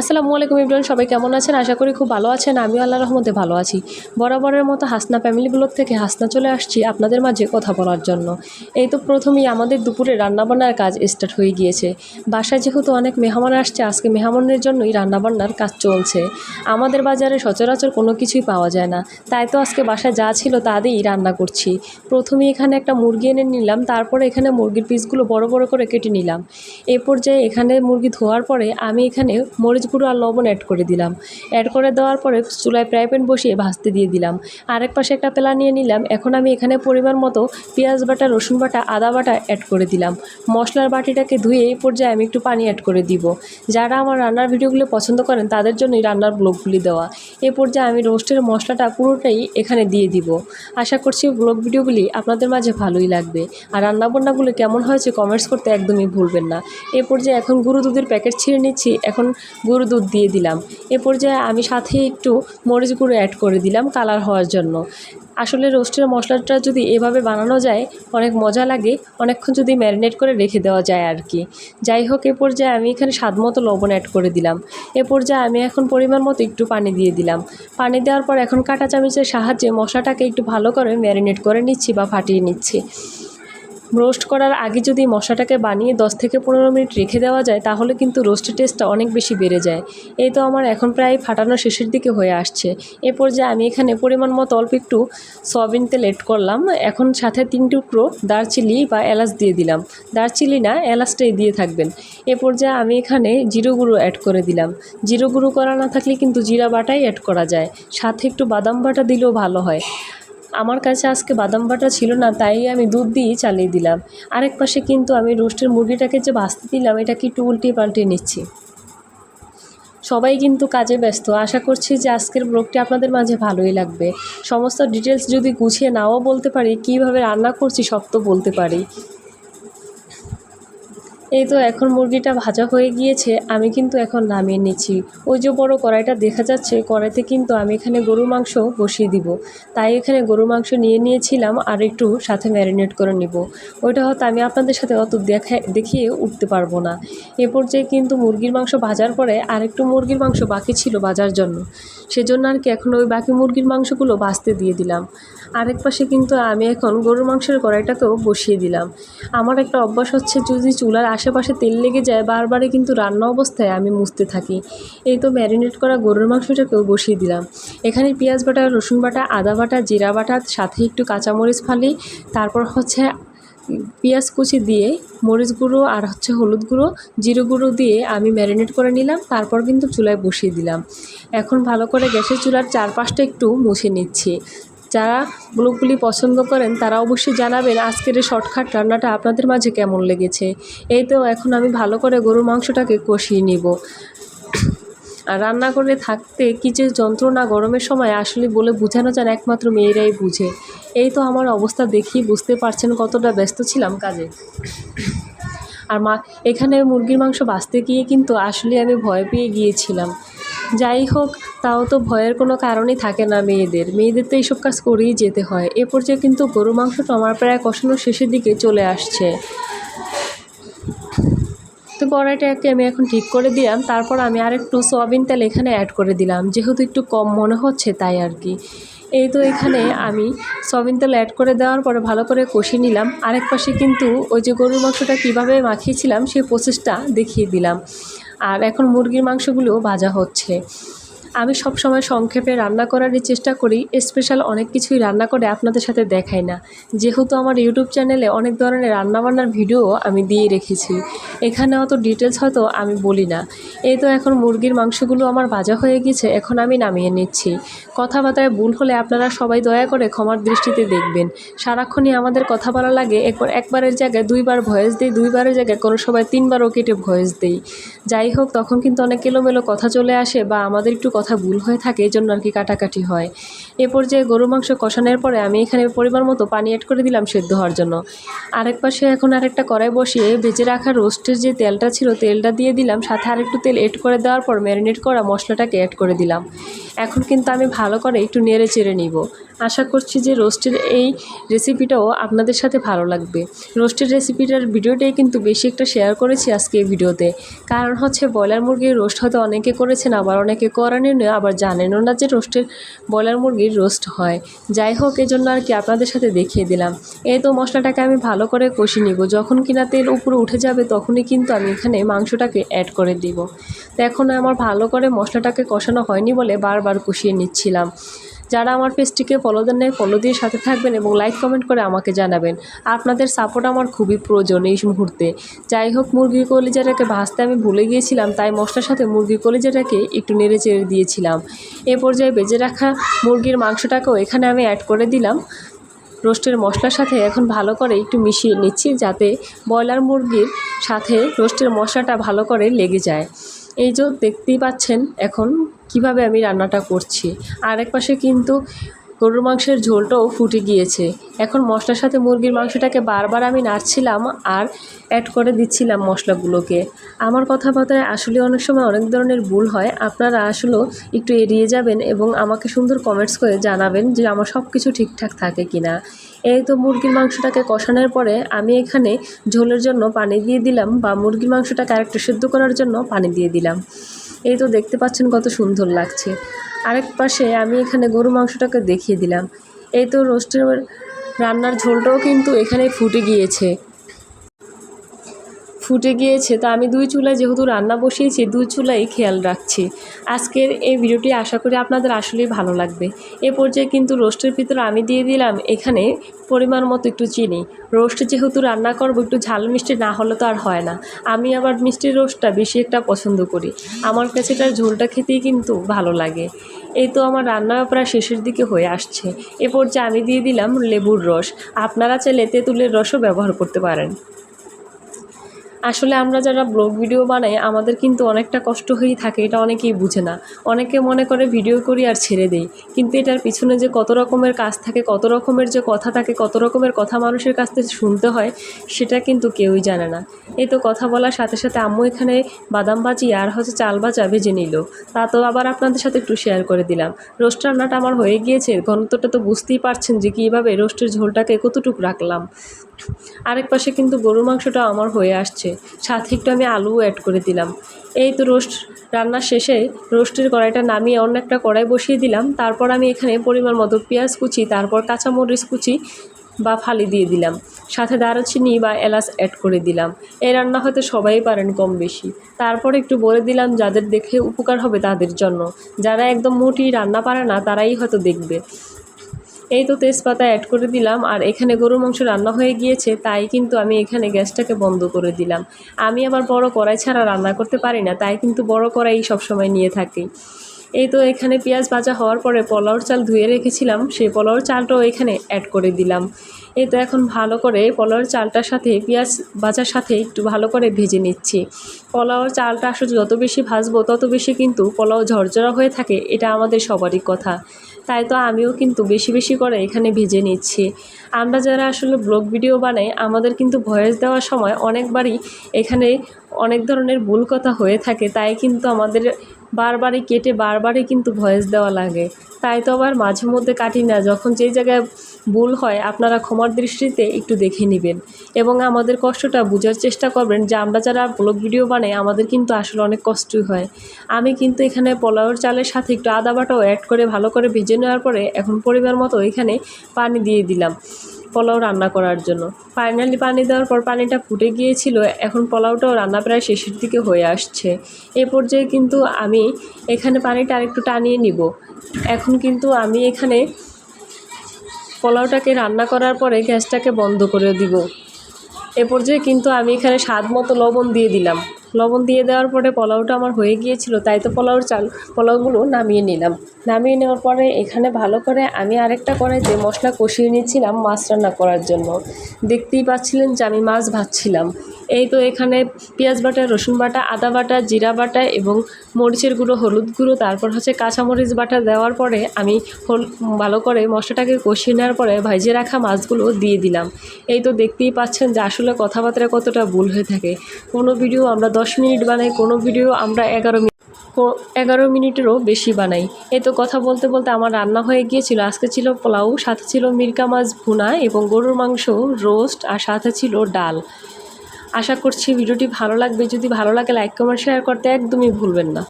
আসসালামু আলাইকুম ইবরান সবাই কেমন আছেন? আশা করি খুব ভালো আছেন। আমিও আল্লাহ রহমতে ভালো আছি। বরাবরের মতো হাসনা ফ্যামিলি ব্লগ থেকে হাসনা চলে আসছি আপনাদের মাঝে কথা বলার জন্য। এই তো প্রথমেই আমাদের দুপুরে রান্নাবান্নার কাজ স্টার্ট হয়ে গিয়েছে। বাসায় যেহেতু অনেক মেহমান আসছে, আজকে মেহমানের জন্যই রান্নাবান্নার কাজ চলছে। আমাদের বাজারে সচরাচর কোনো কিছুই পাওয়া যায় না। তাই তো আজকে বাসায় যা ছিল তা দিয়েই রান্না করছি। প্রথমে এখানে একটা মুরগি এনে নিলাম, তারপরে এখানে মুরগির পিসগুলো বড় বড় করে কেটে নিলাম। এ পর্যায়ে এখানে মুরগি ধোয়ার পরে আমি এখানে মরিচ গুঁড়ো আর লবণ অ্যাড করে দিলাম। অ্যাড করে দেওয়ার পরে চুলায় ফ্রাই প্যান বসিয়ে ভাজতে দিয়ে দিলাম। আরেক পাশে একটা পেলা নিয়ে নিলাম। এখন আমি এখানে পরিমাণ মতো পেঁয়াজ বাটা, রসুন বাটা, আদা বাটা অ্যাড করে দিলাম। মশলার বাটিটাকে ধুয়ে এই পর্যায়ে আমি একটু পানি অ্যাড করে দিব। যারা আমার রান্নার ভিডিওগুলো পছন্দ করেন, তাদের জন্যই রান্নার ব্লগগুলি দেওয়া। এ পর্যায়ে আমি রোস্টের মশলাটা পুরোটাই এখানে দিয়ে দিব। আশা করছি ব্লগ ভিডিওগুলি আপনাদের মাঝে ভালোই লাগবে। আর রান্নাবান্নাগুলো কেমন হয়েছে কমেন্টস করতে একদমই ভুলবেন না। এ পর্যায়ে এখন গুঁড়ো দুধের প্যাকেট ছিঁড়ে নিচ্ছি। এখন গুঁড়ো দুধ দিয়ে দিলাম। এ পর্যায়ে আমি সাথে একটু মরিচ গুঁড়ো অ্যাড করে দিলাম কালার হওয়ার জন্য। আসলে রোস্টের মশলাটা যদি এভাবে বানানো যায়, অনেক মজা লাগে, অনেকক্ষণ যদি ম্যারিনেট করে রেখে দেওয়া যায় আর কি যাই হোক, এ পর্যায়ে আমি এখানে স্বাদ মতো লবণ অ্যাড করে দিলাম। এ পর্যায়ে আমি এখন পরিমাণ মতো একটু পানি দিয়ে দিলাম। পানি দেওয়ার পর এখন কাঁটা চামচের সাহায্যে মশলাটাকে একটু ভালো করে ম্যারিনেট করে নিচ্ছি বা ফাটিয়ে নিচ্ছি। রোস্ট করার আগে যদি মশলাটাকে বানিয়ে 10 থেকে পনেরো মিনিট রেখে দেওয়া যায়, তাহলে কিন্তু রোস্টের টেস্টটা অনেক বেশি বেড়ে যায়। এই তো আমার এখন প্রায় ফাটানো শেষের দিকে হয়ে আসছে। এ পর্যায়ে আমি এখানে পরিমাণ মতো অল্প একটু সয়াবিন তেল এড করলাম। এখন সাথে তিন টুকরো দারচিনি বা এলাচ দিয়ে দিলাম। দারচিনি না, এলাচটাই দিয়ে থাকবেন। এ পর্যায়ে আমি এখানে জিরো গুঁড়ো অ্যাড করে দিলাম। জিরো গুঁড়ো করা না থাকলে কিন্তু জিরা বাটাই অ্যাড করা যায়। সাথে একটু বাদাম বাটা দিলেও ভালো হয়। আমার কাছে আজকে বাদাম বাটা ছিল না, তাই আমি দুধ দিয়েই চালিয়ে দিলাম। আরেক পাশে কিন্তু আমি রোস্টের মুরগিটাকে যে ভাজতে দিলাম, এটাকে একটু উল্টিয়ে পাল্টে নিচ্ছি। সবাই কিন্তু কাজে ব্যস্ত। আশা করছি যে আজকের ব্লগটি আপনাদের মাঝে ভালোই লাগবে। সমস্ত ডিটেলস যদি গুছিয়ে নাও বলতে পারি, কীভাবে রান্না করছি সব তো বলতে পারি। এই তো এখন মুরগিটা ভাজা হয়ে গিয়েছে, আমি কিন্তু এখন নামিয়ে নিচ্ছি। ওই যে বড় কড়াইটা দেখা যাচ্ছে, কড়াইতে কিন্তু আমি এখানে গরুর মাংস বসিয়ে দিব। তাই এখানে গরুর মাংস নিয়ে নিয়েছিলাম আর একটু সাথে ম্যারিনেট করে নিব। ওইটা হয়তো আমি আপনাদের সাথে অত দেখা, দেখিয়ে উঠতে পারব না। এ পর্যায়ে কিন্তু মুরগির মাংস ভাজার পরে আর একটু মুরগির মাংস বাকি ছিল ভাজার জন্য। সেজন্য আর কি এখন ওই বাকি মুরগির মাংসগুলো ভাজতে দিয়ে দিলাম। আরেক পাশে কিন্তু আমি এখন গরুর মাংসের কড়াইটাকেও বসিয়ে দিলাম। আমার একটা অভ্যাস হচ্ছে যদি চুলার আশেপাশে তেল লেগে যায়, বারবারই কিন্তু রান্না অবস্থায় আমি মুছতে থাকি। এই তো ম্যারিনেট করা গরুর মাংসটাকেও বসিয়ে দিলাম। এখানে পেঁয়াজ বাটা, রসুন বাটা, আদা বাটা, জিরা বাটা, সাথে একটু কাঁচামরিচ ফালি, তারপর হচ্ছে পেঁয়াজ কুচি দিয়ে মরিচ গুঁড়ো আর হচ্ছে হলুদ গুঁড়ো, জিরে গুঁড়ো দিয়ে আমি ম্যারিনেট করে নিলাম, তারপর কিন্তু চুলায় বসিয়ে দিলাম। এখন ভালো করে গ্যাসের চুলার চারপাশটা একটু মুছে নিচ্ছি। যারা ব্লগগুলি পছন্দ করেন, তারা অবশ্যই জানাবেন আজকের এই শর্টকাট রান্নাটা আপনাদের মাঝে কেমন লেগেছে। এই তো এখন আমি ভালো করে গরুর মাংসটাকে কষিয়ে নিব। আর রান্না করে থাকতে কী যে যন্ত্রণা গরমের সময় আসলে বলে বোঝানো যান একমাত্র মেয়েরাই বুঝে। এই তো আমার অবস্থা দেখি, বুঝতে পারছেন কতটা ব্যস্ত ছিলাম কাজে। আর মা, এখানে মুরগির মাংস বাঁচতে গিয়ে কিন্তু আসলে আমি ভয় পেয়ে গিয়েছিলাম। যাই হোক তাও তো ভয়ের কোনো কারণই থাকে না মেয়েদের। মেয়েদের তো এইসব কাজ করেই যেতে হয়। এ পর্যায়ে কিন্তু গরু মাংসটা আমার প্রায় কষানোর শেষের দিকে চলে আসছে। তো কড়াইটাকে আমি এখন ঠিক করে দিলাম। তারপর আমি আরেকটু সয়াবিন তেল এখানে অ্যাড করে দিলাম। যেহেতু একটু কম মনে হচ্ছে তাই আর কি। এই তো এখানে আমি সয়াবিন তেল অ্যাড করে দেওয়ার পরে ভালো করে কষিয়ে নিলাম। আরেক পাশে কিন্তু ওই যে গরুর মাংসটা কীভাবে মাখিয়েছিলাম সেই প্রসেসটা দেখিয়ে দিলাম। আর এখন মুরগির মাংসগুলোও ভাজা হচ্ছে। আমি সব সময় সংক্ষেপে রান্না করারই চেষ্টা করি স্পেশাল অনেক কিছুই রান্না করে আপনাদের সাথে দেখাই না। যেহেতু আমার ইউটিউব চ্যানেলে অনেক ধরনের রান্নাবান্নার ভিডিও আমি দিয়ে রেখেছি এখানে অত ডিটেলস হয়তো আমি বলি না। এই তো এখন মুরগির মাংসগুলো আমার ভাজা হয়ে গেছে এখন আমি নামিয়ে নিচ্ছি। কথাবার্তায় ভুল হলে আপনারা সবাই দয়া করে ক্ষমার দৃষ্টিতে দেখবেন। সারাক্ষণই আমাদের কথা বলা লাগে একবার একবারের জায়গায় দুইবার ভয়েস দিই, দুইবারের জায়গায় কোনো সময় তিনবারও কেটে ভয়েস দিই। যাই হোক, তখন কিন্তু অনেক এলোমেলো কথা চলে আসে বা আমাদের একটু কথা ভুল হয়ে থাকে এই জন্য আর কি কাটাকাটি হয়। এ পর্যায়ে গরু মাংস কষানোর পরে আমি এখানে পরিমাণ মতো পানি অ্যাড করে দিলাম সেদ্ধ হওয়ার জন্য। আরেক পাশে এখন আরেকটা কড়াই বসিয়ে ভেজে রাখা রোস্টের যে তেলটা ছিল, তেলটা দিয়ে দিলাম, সাথে আরেকটু তেল এড করে দেওয়ার পর ম্যারিনেট করা মশলাটাকে অ্যাড করে দিলাম। এখন কিন্তু আমি ভালো করে একটু নেড়ে চেড়ে নিব। আশা করছি যে রোস্টের এই রেসিপিটাও আপনাদের সাথে ভালো লাগবে। রোস্টের রেসিপিটার ভিডিওটাই কিন্তু বেশি একটা শেয়ার করেছি আজকে এই ভিডিওতে। কারণ হচ্ছে ব্রয়লার মুরগির রোস্ট হয়তো অনেকে করেছেন, আবার অনেকে করানি নয় আবার জানেনও না যে রোস্টের ব্রয়লার মুরগির রোস্ট হয়। যাই হোক এই জন্য আর কি আপনাদের সাথে দেখিয়ে দিলাম। এই তো মশলাটাকে আমি ভালো করে কষি নিব। যখন কিনা তেল উপরে উঠে যাবে, তখনই কিন্তু আমি এখানে মাংসটাকে অ্যাড করে দিব। তো এখন আমার ভালো করে মশলাটাকে কষানো হয়নি বলে বারবার কষিয়ে নিচ্ছিলাম। যারা আমার পেজটিকে ফলো দেন নাই ফলো দিয়ে সাথে থাকবেন এবং লাইক কমেন্ট করে আমাকে জানাবেন। আপনাদের সাপোর্ট আমার খুবই প্রয়োজন এই মুহূর্তে। যাই হোক, মুরগির কলিজাটাকে ভাজতে আমি ভুলে গিয়েছিলাম, তাই মশলার সাথে মুরগির কলিজাটাকে একটু নেড়ে চেড়ে দিয়েছিলাম। এ পর্যায়ে বেজে রাখা মুরগির মাংসটাকেও এখানে আমি অ্যাড করে দিলাম। রোস্টের মশলার সাথে এখন ভালো করে একটু মিশিয়ে নিচ্ছি যাতে ব্রয়লার মুরগির সাথে রোস্টের মশলাটা ভালো করে লেগে যায়। এই যে দেখতেই পাচ্ছেন, এখন কীভাবে আমি রান্নাটা করছি। আর এক পাশে কিন্তু গরুর মাংসের ঝোলটাও ফুটে গিয়েছে। এখন মশলার সাথে মুরগির মাংসটাকে বারবার আমি নাড়ছিলাম আর অ্যাড করে দিচ্ছিলাম মশলাগুলোকে। আমার কথাবার্তায় আসলে অনেক সময় অনেক ধরনের ভুল হয়। আপনারা আসলেও একটু এড়িয়ে যাবেন এবং আমাকে সুন্দর কমেন্টস করে জানাবেন যে আমার সব কিছু ঠিকঠাক থাকে কিনা। এই তো মুরগির মাংসটাকে কষানোর পরে আমি এখানে ঝোলের জন্য পানি দিয়ে দিলাম বা মুরগির মাংসটাকে আরেকটু সেদ্ধ করার জন্য পানি দিয়ে দিলাম। এই তো দেখতে পাচ্ছেন কত সুন্দর লাগছে। আরেক পাশে আমি এখানে গরু মাংসটাকে দেখিয়ে দিলাম। এই তো রোস্টের রান্নার ঝোলটাও কিন্তু এখানে ফুটে গিয়েছে। ফুটে গিয়েছে, তো আমি দুই চুলায় যেহেতু রান্না বসিয়েছি, দুই চুলাই খেয়াল রাখছি। আজকের এই ভিডিওটি আশা করি আপনাদের আসলেই ভালো লাগবে। এ পর্যায়ে কিন্তু রোস্টের ভিতরে আমি দিয়ে দিলাম এখানে পরিমাণ মতো একটু চিনি। রোস্ট যেহেতু রান্না করব, একটু ঝাল মিষ্টি না হলে তো আর হয় না। আমি আবার মিষ্টির রোস্টটা বেশি একটা পছন্দ করি। আমার কাছে এটার ঝোলটা খেতেই কিন্তু ভালো লাগে। এই তো আমার রান্না প্রায় শেষের দিকে হয়ে আসছে। এ পর্যায়ে আমি দিয়ে দিলাম লেবুর রস। আপনারা চাইলে তেঁতুলের রসও ব্যবহার করতে পারেন। আসলে আমরা যারা ব্লগ ভিডিও বানাই, আমাদের কিন্তু অনেকটা কষ্ট হয়েই থাকে, এটা অনেকেই বুঝে না। অনেকে মনে করে ভিডিও করি আর ছেড়ে দেই। কিন্তু এটার পিছনে যে কত রকমের কাজ থাকে, কত রকমের যে কথা থাকে, কত রকমের কথা মানুষের কাছ থেকে শুনতে হয়, সেটা কিন্তু কেউই জানে না। এই তো কথা বলার সাথে সাথে আম্মু এখানে বাদাম ভাজি আর হচ্ছে চাল ভাজা ভেজে নিল। তা তো আবার আপনাদের সাথে একটু শেয়ার করে দিলাম। রোস্ট রান্নাটা আমার হয়ে গিয়েছে, ঘনত্বটা তো বুঝতেই পারছেন যে কীভাবে রোস্টের ঝোলটাকে কতটুকু রাখলাম। আরেক পাশে কিন্তু গরুর মাংসটা আমার হয়ে আসছে। সাথে একটু আমি আলুও অ্যাড করে দিলাম। এই তো রোস্ট রান্নার শেষে রোস্টের কড়াইটা নামিয়ে অন্য একটা কড়াই বসিয়ে দিলাম। তারপর আমি এখানে পরিমাণ মতো পেঁয়াজ কুচি, তারপর কাঁচামরিচ কুচি বা ফালি দিয়ে দিলাম। সাথে দারুচিনি বা এলাচ অ্যাড করে দিলাম। এই রান্না হয়তো সবাই পারেন কম বেশি তারপর একটু বলে দিলাম, যাদের দেখে উপকার হবে তাদের জন্য। যারা একদম মোটি রান্না পারে না, তারাই হয়তো দেখবে। এই তো তেজপাতা অ্যাড করে দিলাম আর এখানে গরুর মাংস রান্না হয়ে গিয়েছে, তাই কিন্তু আমি এখানে গ্যাসটাকে বন্ধ করে দিলাম। আমি আবার বড় কড়াই ছাড়া রান্না করতে পারি না, তাই কিন্তু বড় কড়াই সবসময় নিয়ে থাকি। এই তো এখানে পেঁয়াজ ভাজা হওয়ার পরে পোলাওর চাল ধুয়ে রেখেছিলাম, সেই পোলাওর চালটাও এখানে অ্যাড করে দিলাম। এই তো এখন ভালো করে পোলাওর চালটার সাথে, পেঁয়াজ ভাজার সাথে একটু ভালো করে ভেজে নিচ্ছি। পোলাওর চালটা আসলে যত বেশি ভাজবো, তত বেশি কিন্তু পোলাও ঝরঝরা হয়ে থাকে, এটা আমাদের সবারই কথা। তাই তো আমিও কিন্তু বেশি বেশি করে এখানে ভেজে নিচ্ছি। আমরা যারা আসলে ব্লগ ভিডিও বানাই, আমাদের কিন্তু ভয়েস দেওয়ার সময় অনেকবারই এখানে অনেক ধরনের ভুল কথা হয়ে থাকে, তাই কিন্তু আমাদের বারবারই কেটে বারবারই কিন্তু ভয়েস দেওয়া লাগে। তাই তো আবার মাঝে মধ্যে কাটি না। যখন যেই জায়গায় ভুল হয়, আপনারা ক্ষমার দৃষ্টিতে একটু দেখে নেবেন এবং আমাদের কষ্টটা বোঝার চেষ্টা করবেন যে আমরা যারা ব্লগ ভিডিও বানাই, আমাদের কিন্তু আসলে অনেক কষ্টই হয়। আমি কিন্তু এখানে পোলাওর চালের সাথে একটু আদা বাটাও অ্যাড করে ভালো করে ভেজে নেওয়ার পরে এখন পরিমাণ মতো এখানে পানি দিয়ে দিলাম। পোলাও রান্না করার জন্য। ফাইনালি পানি দেওয়ার পর পানিটা ফুটে গিয়েছিল, এখন পোলাওটাও রান্না প্রায় শেষের দিকে হয়ে আসছে। এ পর্যায়ে কিন্তু আমি এখানে পানিটা আরেকটু টানিয়ে নিব। এখন কিন্তু আমি এখানে পোলাওটাকে রান্না করার পরে গ্যাসটাকে বন্ধ করে দিব। এ পর্যায়ে কিন্তু আমি এখানে স্বাদ মতো লবণ দিয়ে দিলাম। লবণ দিয়ে দেওয়ার পরে পোলাওটা আমার হয়ে গিয়েছিল, তাই তো পোলাওর চাল, পোলাওগুলো নামিয়ে নিলাম। নামিয়ে নেওয়ার পরে এখানে ভালো করে আমি আরেকটা কড়াইতে মশলা কষিয়ে নিয়েছিলাম মাছ রান্না করার জন্য। দেখতেই পাচ্ছিলেন যে আমি মাছ ভাজছিলাম। এই তো এখানে পেঁয়াজ বাটা, রসুন বাটা, আদা বাটা, জিরা বাটা এবং মরিচের গুঁড়ো, হলুদ গুঁড়ো, তারপর হচ্ছে কাঁচামরিচ বাটা দেওয়ার পরে আমি হল ভালো করে মশলাটাকে কষিয়ে নেওয়ার পরে ভাজিয়ে রাখা মাছগুলো দিয়ে দিলাম। এই তো দেখতেই পাচ্ছেন যে আসলে কথাবার্তা কতটা ভুল হয়ে থাকে। কোনো ভিডিও আমরা দশ মিনিট বানাই, কোনো ভিডিও আমরা এগারো মিনিট এগারো মিনিটেরও বেশি বানাই। এ তো কথা বলতে বলতে আমার রান্না হয়ে গিয়েছিল। আজকে ছিল পোলাও, সাথে ছিল মিরকা মাছ ভুনা এবং গরুর মাংস, রোস্ট আর সাথে ছিল ডাল। আশা করছি ভিডিওটি ভালো লাগবে। যদি ভালো লাগে, লাইক, কমেন্ট, শেয়ার করতে একদমই ভুলবেন না।